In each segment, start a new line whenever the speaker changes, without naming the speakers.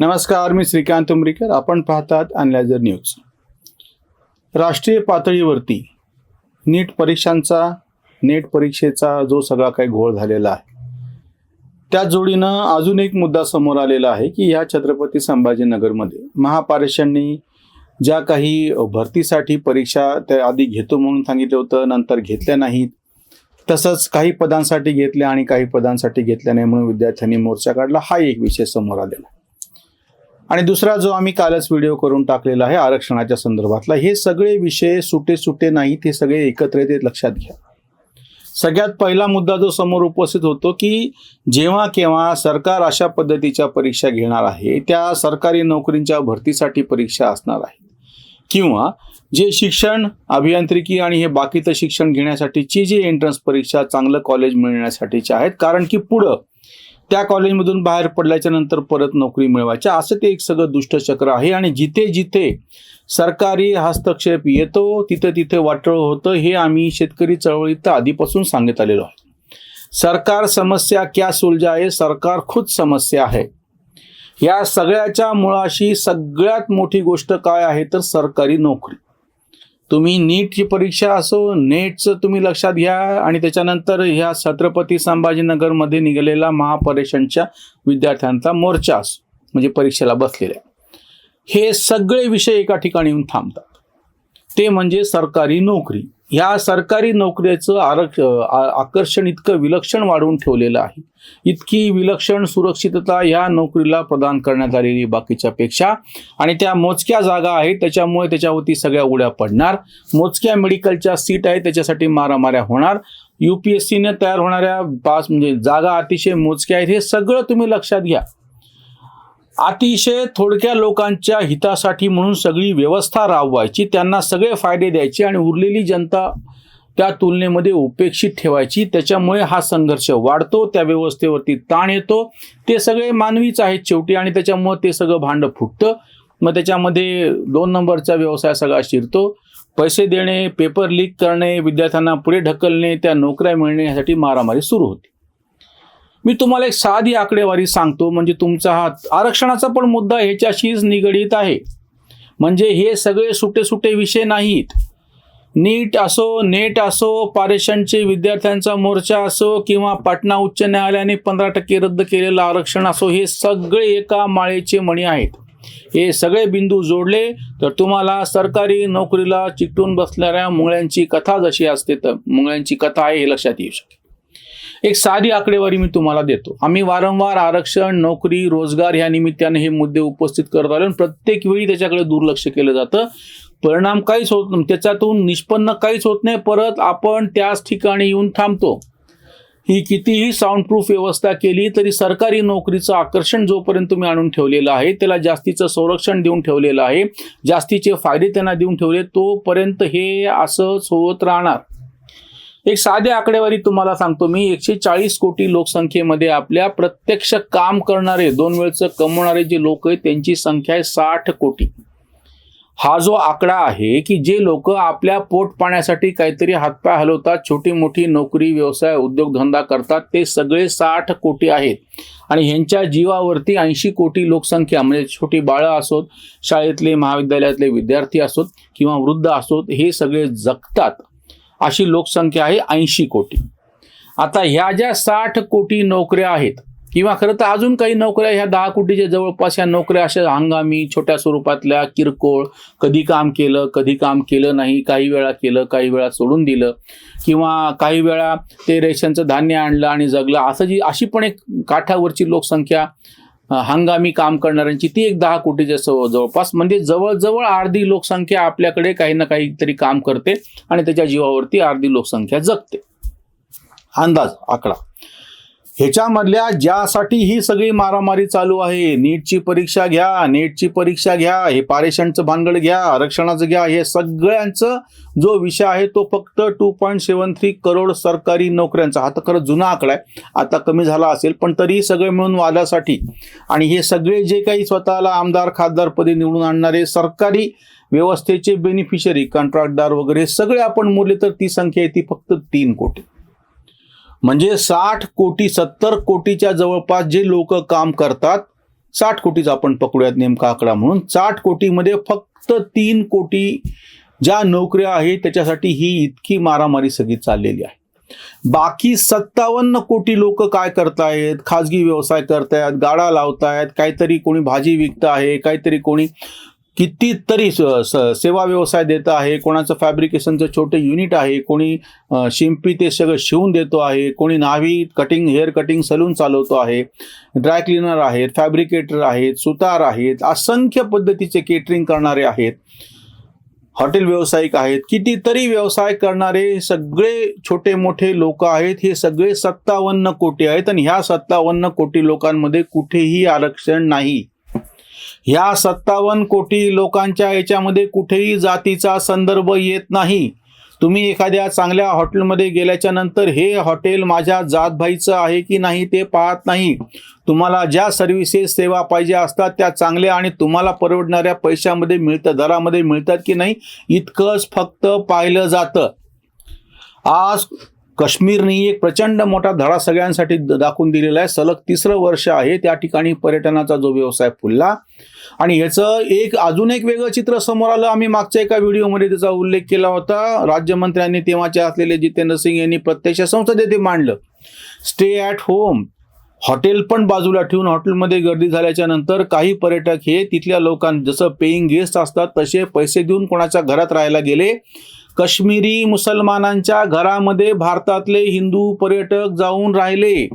नमस्कार मी श्रीकांत उमरीकर. आपण पाहतात अनलायझर न्यूज. राष्ट्रीय पातळीवरती नीट परीक्षांचा नेट परीक्षेचा जो सगळा काही घोळ झालेला आहे त्या जोडीनं अजून एक मुद्दा समोर आलेला आहे की ह्या छत्रपती संभाजीनगरमध्ये महापारेषांनी ज्या काही भरतीसाठी परीक्षा त्या आधी घेतो म्हणून सांगितलं होतं नंतर घेतल्या नाहीत तसंच काही पदांसाठी घेतल्या आणि काही पदांसाठी घेतल्या नाही म्हणून विद्यार्थ्यांनी मोर्चा काढला हा एक विषय समोर आलेला आणि दुसरा जो आम्ही कालच व्हिडिओ करून टाकलेला आहे आरक्षणाच्या संदर्भातला हे सगळे विषय सुटे सुटे नाहीत हे सगळे एकत्र येत लक्षात घ्या. सगळ्यात पहिला मुद्दा जो समोर उपस्थित होतो की जेव्हा केव्हा सरकार अशा पद्धतीच्या परीक्षा घेणार आहे त्या सरकारी नोकरींच्या भरतीसाठी परीक्षा असणार आहे. किंवा जे शिक्षण अभियांत्रिकी आणि हे बाकीचं शिक्षण घेण्यासाठीची जी एंट्रन्स परीक्षा चांगलं कॉलेज मिळण्यासाठीच्या आहेत कारण की पुढं त्या कॉलेजमधून बाहेर पडल्याच्या नंतर परत नोकरी मिळवायच्या असं ते एक सगळं दुष्टचक्र आहे आणि जिथे जिथे सरकारी हस्तक्षेप येतो तिथं तिथे वाटळ होतं हे आम्ही शेतकरी चळवळीत आधीपासून सांगत आलेलो आहे सरकार समस्या क्या सुलझाए सरकार खुद समस्या आहे या सगळ्याच्या मुळाशी सगळ्यात मोठी गोष्ट काय आहे? तर सरकारी नोकरी. तुम्ही नीटची परीक्षा असो नेटचं तुम्ही लक्षात घ्या आणि त्याच्यानंतर ह्या छत्रपती संभाजीनगरमध्ये निघालेला महापरीक्षणच्या विद्यार्थ्यांचा मोर्चा असो म्हणजे परीक्षेला बसलेल्या. हे सगळे विषय एका ठिकाणी येऊन थांबतात. ते म्हणजे सरकारी नोकरी. ह्या सरकारी नोकऱ्याचं आरक्ष आ- आकर्षण इतकं विलक्षण वाढवून ठेवलेलं आहे. इतकी विलक्षण सुरक्षितता ह्या नोकरीला प्रदान करण्यात आलेली बाकीच्या पेक्षा. आणि त्या मोजक्या जागा आहेत त्याच्यामुळे त्याच्यावरती सगळ्या उड्या पडणार. मोजक्या मेडिकलच्या सीट आहेत त्याच्यासाठी मारामाऱ्या होणार. यू पी एस सीने तयार होणाऱ्या पास म्हणजे जागा अतिशय मोजक्या आहेत हे सगळं तुम्ही लक्षात घ्या. अतिशय थोडक्या लोकांच्या हितासाठी म्हणून सगळी व्यवस्था राबवायची त्यांना सगळे फायदे द्यायचे आणि उरलेली जनता त्या तुलनेमध्ये उपेक्षित ठेवायची. त्याच्यामुळे हा संघर्ष वाढतो त्या व्यवस्थेवरती ताण येतो. ते सगळे मानवीच आहेत शेवटी आणि त्याच्यामुळे ते सगळं भांडं फुटतं. मग त्याच्यामध्ये दोन नंबरचा व्यवसाय सगळा शिरतो. पैसे देणे पेपर लीक करणे विद्यार्थ्यांना पुढे ढकलणे त्या नोकऱ्या मिळणे यासाठी मारामारी सुरू होती. मी तुम्हाला एक साधी आकडेवारी सांगतो म्हणजे तुमचा हा आरक्षणाचा पण मुद्दा ह्याच्याशीच निगडीत आहे. म्हणजे हे सगळे सुटे सुटे विषय नाहीत. नीट असो नेट असो पारेषणचे विद्यार्थ्यांचा मोर्चा असो किंवा पाटणा उच्च न्यायालयाने पंधरा टक्के रद्द केलेलं आरक्षण असो हे सगळे एका माळेचे मणी आहेत. हे सगळे बिंदू जोडले तर तुम्हाला सरकारी नोकरीला चिकटून बसणाऱ्या मुंगळ्यांची कथा जशी असते तर मुंगळ्यांची कथा आहे हे लक्षात येऊ शकते एक साधी आकडेवारी मी तुम्हाला देतो. आम्ही वारंवार आरक्षण नोकरी रोजगार ह्या निमित्ताने हे मुद्दे उपस्थित करत आलो आणि प्रत्येक वेळी त्याच्याकडे दुर्लक्ष केलं जातं. परिणाम काहीच होत नाही. त्याच्यातून निष्पन्न काहीच होत नाही. परत आपण त्याच ठिकाणी येऊन थांबतो. ही कितीही साऊंड प्रूफ व्यवस्था केली तरी सरकारी नोकरीचं आकर्षण जोपर्यंत तुम्ही आणून ठेवलेलं आहे त्याला जास्तीचं संरक्षण देऊन ठेवलेलं आहे जास्तीचे फायदे त्यांना देऊन ठेवले तोपर्यंत हे असंच होत राहणार. एक साधी आकडेवारी तुम्हाला सांगतो मी एकशे चाळीस कोटी लोकसंख्येमध्ये आपल्या प्रत्यक्ष काम करणारे दोन वेळचं कमवणारे जे लोक आहेत त्यांची संख्या आहे साठ कोटी. हा जो आकडा आहे की जे लोक आपल्या पोट पाण्यासाठी काहीतरी हातपाय हलवतात छोटी मोठी नोकरी व्यवसाय उद्योगधंदा करतात ते सगळे साठ कोटी आहेत. आणि ह्यांच्या जीवावरती ऐंशी कोटी लोकसंख्या म्हणजे छोटी बाळं असोत शाळेतले महाविद्यालयातले विद्यार्थी असोत किंवा वृद्ध असोत हे सगळे जगतात. अशी लोकसंख्या आहे ऐंशी कोटी. आता ह्या ज्या साठ कोटी नोकऱ्या आहेत किंवा खरं तर अजून काही नोकऱ्या ह्या दहा कोटीच्या जवळपास ह्या नोकऱ्या अशा हंगामी छोट्या स्वरूपातल्या किरकोळ कधी काम केलं कधी काम केलं नाही काही वेळा केलं काही वेळा सोडून दिलं किंवा काही वेळा ते रेशनचं धान्य आणलं आणि जगलं असं जी अशी पण एक काठावरची लोकसंख्या हंगामी काम करणाऱ्यांची ती एक दहा कोटीच्या जवळपास म्हणजे जवळजवळ अर्धी लोकसंख्या आपल्याकडे काही ना काहीतरी काम करते आणि त्याच्या जीवावरती अर्धी लोकसंख्या जगते. अंदाज आकडा ह्याच्यामधल्या ज्यासाठी ही सगळी मारामारी चालू आहे नीटची परीक्षा घ्या नेटची परीक्षा घ्या हे पारेषणचं भानगड घ्या आरक्षणाचं घ्या हे सगळ्यांचं जो विषय आहे तो फक्त two point seven three crore सरकारी नोकऱ्यांचा. हा तर खरं जुना आकडा आहे. आता कमी झाला असेल पण तरी सगळे मिळून वादासाठी आणि हे सगळे जे काही स्वतःला आमदार खासदारपदी निवडून आणणारे सरकारी व्यवस्थेचे बेनिफिशरी कॉन्ट्रॅक्टदार वगैरे सगळे आपण मोडले तर ती संख्या आहे ती फक्त तीन कोटी. म्हणजे साठ कोटी सत्तर कोटीच्या जवळपास जे लोक काम करतात साठ कोटीचा आपण पकडूयात नेमका आकडा म्हणून. साठ कोटीमध्ये फक्त तीन कोटी ज्या नोकऱ्या आहेत त्याच्यासाठी ही इतकी मारामारी सगळी चाललेली आहे. बाकी सत्तावन्न कोटी लोक काय करतायत? खाजगी व्यवसाय करतायत गाडा लावतायत काहीतरी कोणी भाजी विकत आहे काहीतरी कोणी कितीतरी स- स- सेवा व्यवसाय देत आहे कोणाचं फॅब्रिकेशनचं छोटे युनिट आहे कोणी शिंपी ते सगळं शिवून देतो आहे कोणी न्हावी कटिंग हेअर कटिंग सलून चालवतो आहे ड्राय क्लिनर आहेत फॅब्रिकेटर आहेत सुतार आहेत असंख्य पद्धतीचे केटरिंग करणारे आहेत. हॉटेल व्यावसायिक आहेत कितीतरी व्यवसाय करणारे सगळे छोटे मोठे लोक आहेत हे सगळे सत्तावन्न कोटी आहेत आणि ह्या सत्तावन्न कोटी लोकांमध्ये कुठेही आरक्षण नाही. ह्या सत्तावन्न कोटी लोकांच्या याच्यामध्ये कुठेही जातीचा संदर्भ येत नाही. तुम्ही एखाद्या चांगल्या हॉटेलमध्ये गेल्याच्यानंतर हे हॉटेल माझ्या जातभाईचं आहे की नाही ते पाहत नाही. तुम्हाला ज्या सर्व्हिसेस सेवा पाहिजे असतात त्या चांगल्या आणि तुम्हाला परवडणाऱ्या पैशामध्ये मिळतं दरामध्ये मिळतात की नाही इतकंच फक्त पाहिलं जातं. आज काश्मीरने एक प्रचंड मोठा धडा सगळ्यांसाठी द- दाखवून दिलेला आहे. सलग तिसरं वर्ष आहे. त्या ठिकाणी पर्यटनाचा जो व्यवसाय फुलला. आणि ह्याचं एक अजून एक वेगळं चित्र समोर आलं. आम्ही मागच्या एका व्हिडिओमध्ये त्याचा उल्लेख केला होता. राज्यमंत्र्यांनी तेव्हाचे असलेले जितेंद्र सिंग यांनी प्रत्यक्ष संसदेत ते मांडलं. स्टे ॲट होम हॉटेल पण बाजूला ठेवून हॉटेलमध्ये गर्दी झाल्याच्यानंतर काही पर्यटक हे तिथल्या लोकां जसं पेईंग गेस्ट असतात तसे पैसे देऊन कोणाच्या घरात राहायला गेले. काश्मीरी मुसलमानांच्या घरामध्ये भारतातले हिंदू पर्यटक जाऊन राहिले.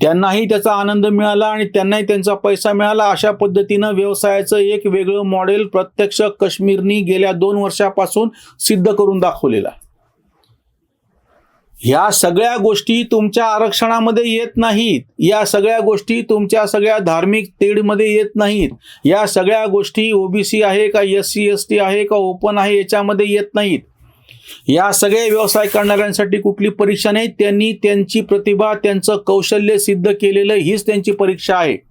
त्यांनाही त्याचा आनंद मिळाला आणि त्यांनाही त्यांचा पैसा मिळाला. अशा पद्धतीनं व्यवसायाचं एक वेगळं मॉडेल प्रत्यक्ष काश्मीरनी गेल्या दोन वर्षापासून सिद्ध करून दाखवलेलं आहे. ह्या सगळ्या गोष्टी तुमच्या आरक्षणामध्ये येत नाहीत. या सगळ्या गोष्टी तुमच्या सगळ्या धार्मिक तेढमध्ये येत नाहीत. या सगळ्या गोष्टी ओबीसी आहे का एस सी एस टी आहे का ओपन आहे याच्यामध्ये येत नाहीत. या सगळे व्यवसाय करणाऱ्यांसाठी कुठली परीक्षा नाही त्यांनी त्यांची प्रतिभा त्यांचं कौशल्य सिद्ध केलेलं हीच त्यांची परीक्षा आहे.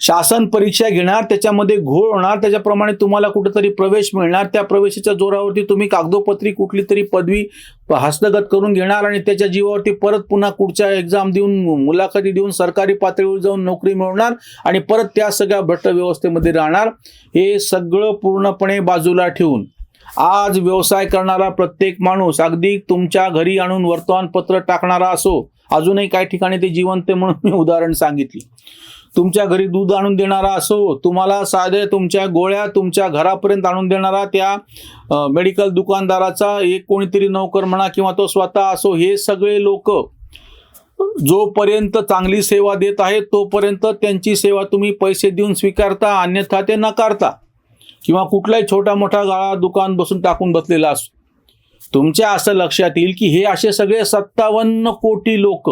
शासन परीक्षा घेणार त्याच्यामध्ये घोळ होणार त्याच्याप्रमाणे तुम्हाला कुठेतरी प्रवेश मिळणार. त्या प्रवेशाच्या जोरावरती तुम्ही कागदोपत्री कुठली तरी पदवी हस्तगत करून घेणार आणि त्याच्या जीवावरती परत पुन्हा पुढच्या एक्झाम देऊन मुलाखती देऊन सरकारी पातळीवर जाऊन नोकरी मिळवणार आणि परत त्या सगळ्या भट्ट व्यवस्थेमध्ये राहणार. हे सगळं पूर्णपणे बाजूला ठेवून आज व्यवसाय करणारा प्रत्येक माणूस अगदी तुमच्या घरी आणून वर्तमानपत्र टाकणारा असो अजूनही काही ठिकाणी ते जिवंत म्हणून मी उदाहरण सांगितली. तुमच्या घरी दूध आणून देणारा असो तुम्हाला साधे तुमच्या गोळ्या तुमच्या घरापर्यंत आणून देणारा त्या मेडिकल दुकानदाराचा एक कोणीतरी नोकर म्हणा किंवा तो स्वतः असो हे सगळे लोक जोपर्यंत चांगली सेवा देत आहेत तोपर्यंत त्यांची सेवा तुम्ही पैसे देऊन स्वीकारता अन्यथा ते नकारता. किंवा कुठलाही छोटा मोठा गाळा दुकान बसून टाकून बसलेला असो. तुमच्या असं लक्षात येईल की हे असे सगळे सत्तावन्न कोटी लोक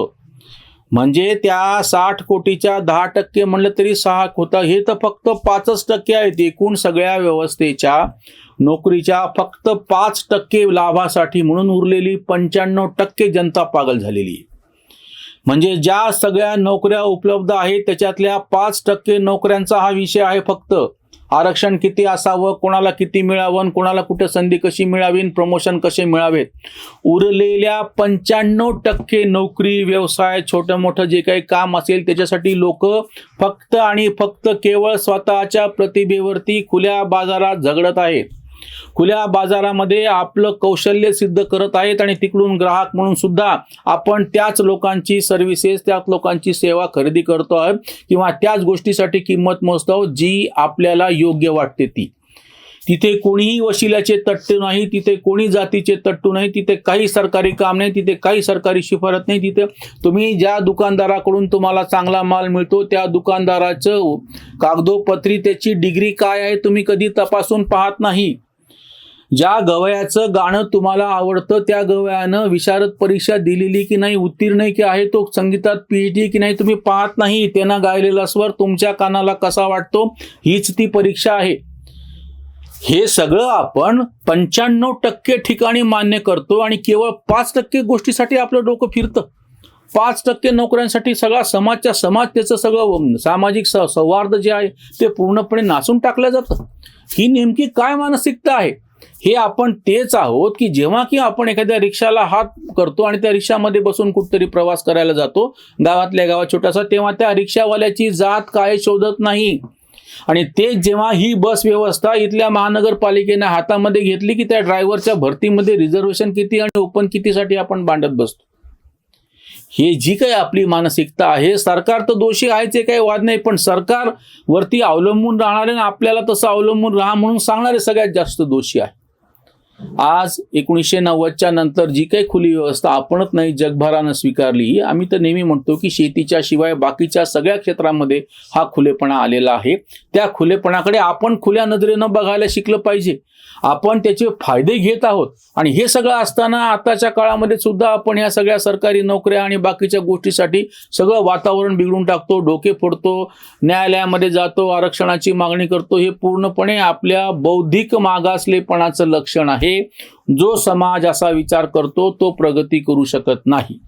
म्हणजे त्या साठ कोटीच्या दहा टक्के म्हणलं तरी सहा होता. हे तर फक्त पाचच टक्के आहेत. एकूण सगळ्या व्यवस्थेच्या नोकरीच्या फक्त पाच टक्के लाभासाठी म्हणून उरलेली पंच्याण्णव टक्के जनता पागल झालेली आहे. म्हणजे ज्या सगळ्या नोकऱ्या उपलब्ध आहेत त्याच्यातल्या पाच टक्के नोकऱ्यांचा हा विषय आहे फक्त. आरक्षण किती असावं कोणाला किती मिळावं आणि कोणाला कुठे संधी कशी मिळावी प्रमोशन कसे मिळावेत? उरलेल्या पंच्याण्णव टक्के नोकरी व्यवसाय छोटं मोठं जे काही काम असेल त्याच्यासाठी लोक फक्त आणि फक्त केवळ स्वतःच्या प्रतिभेवरती खुल्या बाजारात झगडत आहेत. खुल्या बाजारामध्ये आपलं कौशल्य सिद्ध करत आहेत आणि तिकडून ग्राहक म्हणून सुद्धा आपण त्याच लोकांची सर्व्हिसेस त्याच लोकांची सेवा खरेदी करतो आहे किंवा त्याच गोष्टीसाठी किंमत मोजतो जी आपल्याला योग्य वाटते ती. तिथे कोणीही वशिलाचे तट्टू नाही तिथे कोणी जातीचे तट्टू नाही तिथे काही सरकारी काम नाही तिथे काही सरकारी शिफारत नाही तिथे तुम्ही ज्या दुकानदाराकडून तुम्हाला चांगला माल मिळतो त्या दुकानदाराचं कागदोपत्री त्याची डिग्री काय आहे तुम्ही कधी तपासून पाहत नाही. ज्या गवयाचं गाणं तुम्हाला आवडतं त्या गवयानं विशारद परीक्षा दिलेली की नाही उत्तीर्ण की आहे तो संगीतात पीएचडी की नाही तुम्ही पाहत नाही त्यांना गायलेला स्वर तुमच्या कानाला कसा वाटतो हीच ती परीक्षा आहे. हे सगळं आपण पंच्याण्णव टक्के ठिकाणी मान्य करतो आणि केवळ पाच टक्के गोष्टीसाठी आपलं डोकं फिरतं. पाच टक्के नोकऱ्यांसाठी सगळा समाजच्या समाज त्याचं सगळं सामाजिक स सौहार्द जे आहे ते पूर्णपणे नासून टाकलं जातं. ही नेमकी काय मानसिकता आहे? हे आपण तेच आहोत की जेव्हा की आपण एखाद्या रिक्षाला हात करतो आणि त्या रिक्षामध्ये बसून कुठतरी प्रवास करायला जातो गावातल्या गावात छोटासा तेव्हा त्या रिक्षावाल्याची जात काय शोधत नाही. आणि ते जेव्हा ही बस व्यवस्था इथल्या महानगरपालिकेने हातामध्ये घेतली की त्या ड्रायव्हरच्या भरतीमध्ये रिझर्वेशन किती आणि ओपन कितीसाठी आपण बांधत बसतो. हे जी काही आपली मानसिकता आहे सरकार तर दोषी आहेच ते काही वाद नाही पण सरकारवरती अवलंबून राहणारे आणि आपल्याला तसं अवलंबून राहा म्हणून सांगणारे सगळ्यात जास्त दोषी आहे आज एकोणीसशे नव्वदच्या नंतर जी काही खुली व्यवस्था आपणच नाही जगभरानं स्वीकारली आम्ही तर नेहमी म्हणतो की शेतीच्या शिवाय बाकीच्या सगळ्या क्षेत्रामध्ये हा खुलेपणा आलेला आहे. त्या खुलेपणाकडे आपण खुल्या नजरेनं बघायला शिकलं पाहिजे. आपण त्याचे फायदे घेत आहोत. आणि हे सगळं असताना आताच्या काळामध्ये सुद्धा आपण या सगळ्या सरकारी नोकऱ्या आणि बाकीच्या गोष्टीसाठी सगळं वातावरण बिघडून टाकतो डोके फोडतो न्यायालयामध्ये जातो आरक्षणाची मागणी करतो हे पूर्णपणे आपल्या बौद्धिक मागासलेपणाचं लक्षण आहे. जो समाज असा विचार करतो तो प्रगती करू शकत नाही.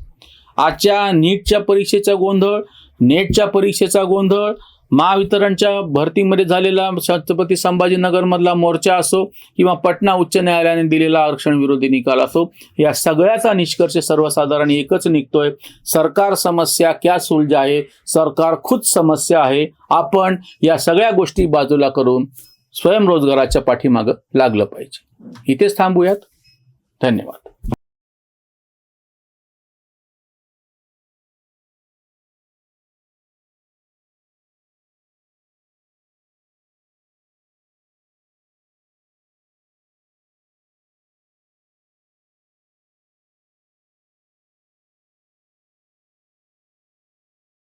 आजच्या नीटच्या परीक्षेचा गोंधळ नेटच्या परीक्षेचा गोंधळ महावितरणच्या भरतीमध्ये झालेला छत्रपती संभाजीनगरमधला मोर्चा असो किंवा पटना उच्च न्यायालयाने दिलेला आरक्षण विरोधी निकाल असो या सगळ्याचा निष्कर्ष सर्वसाधारण एकच निघतोय. सरकार समस्या क्या सुलझा आहे सरकार खुद समस्या आहे. आपण या सगळ्या गोष्टी बाजूला करून स्वयंरोजगाराच्या पाठीमागं लागलं पाहिजे. इथेच थांबूयात. धन्यवाद.